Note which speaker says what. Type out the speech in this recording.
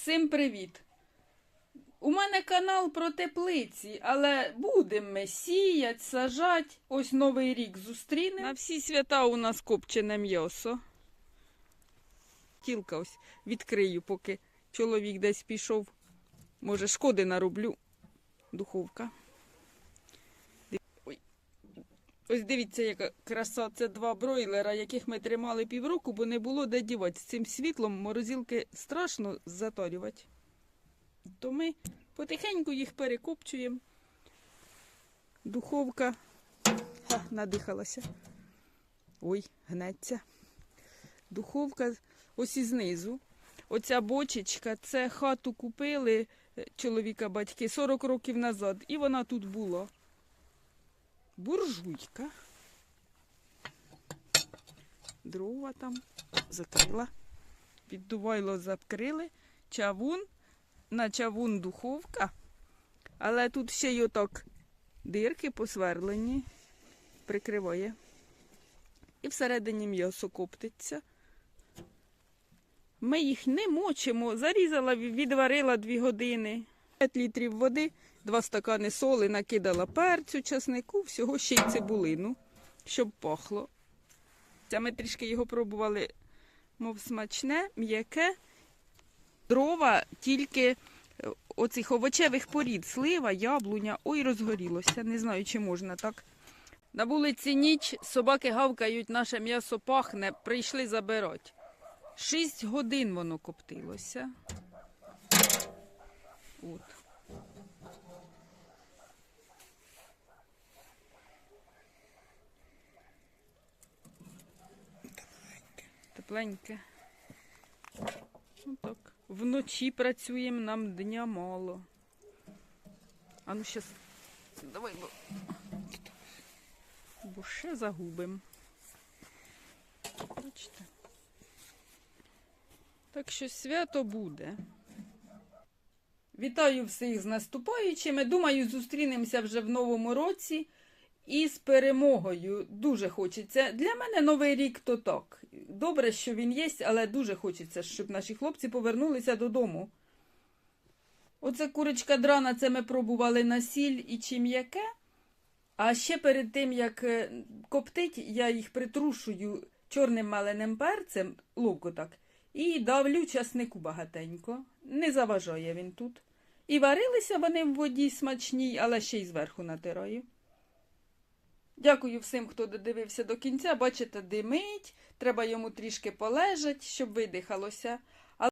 Speaker 1: Всім привіт! У мене канал про теплиці, але будемо ми сіять, сажать. Ось новий рік зустрінемо. На всі свята у нас копчене м'ясо. Тілка ось відкрию, поки чоловік десь пішов. Може, шкоди нароблю. Духовка. Див- Ой. Ось дивіться, яка краса. Це два бройлера, яких ми тримали півроку, бо не було де дівати. З цим світлом морозилки страшно затарювати. То ми потихеньку їх перекопчуємо. Духовка. Ха, надихалася. Ой, гнеться. Духовка ось і знизу. Оця бочечка, це хату купили е, чоловіка батьки 40 років назад. І вона тут була. Буржуйка. Дрова там закрила. Піддувайло закрили. Чавун. На чавун духовка. Але тут ще й отак дирки посверлені. Прикриває. І всередині м'ясо коптиться. Ми їх не мочимо. Зарізала, відварила 2 години. 5 літрів води, 2 стакани соли, накидала перцю, часнику, всього ще й цибулину, щоб пахло. Ми трішки його пробували, мов смачне, м'яке. Дрова тільки е, оцих овочевих порід, слива, яблуня. Ой, розгорілося. Не знаю, чи можна так. На вулиці ніч, собаки гавкають, наше м'ясо пахне, прийшли забирати. Шість годин воно коптилося. Тепленьке. Отак. Вночі працюємо, нам дня мало. А ну щас. Давай, бо, бо ще загубимо. Бачите? Так що свято буде. Вітаю всіх з наступаючими. Думаю, зустрінемося вже в новому році і з перемогою. Дуже хочеться. Для мене новий рік то так. Добре, що він є, але дуже хочеться, щоб наші хлопці повернулися додому. Оце курочка драна, це ми пробували на сіль і чи м'яке. А ще перед тим, як е, коптить, я їх притрушую чорним маленим перцем, ловко так, і давлю часнику багатенько. Не заважає він тут. І варилися вони в воді смачній, але ще й зверху натираю. Дякую всім, хто додивився до кінця. Бачите, димить, треба йому трішки полежати, щоб видихалося.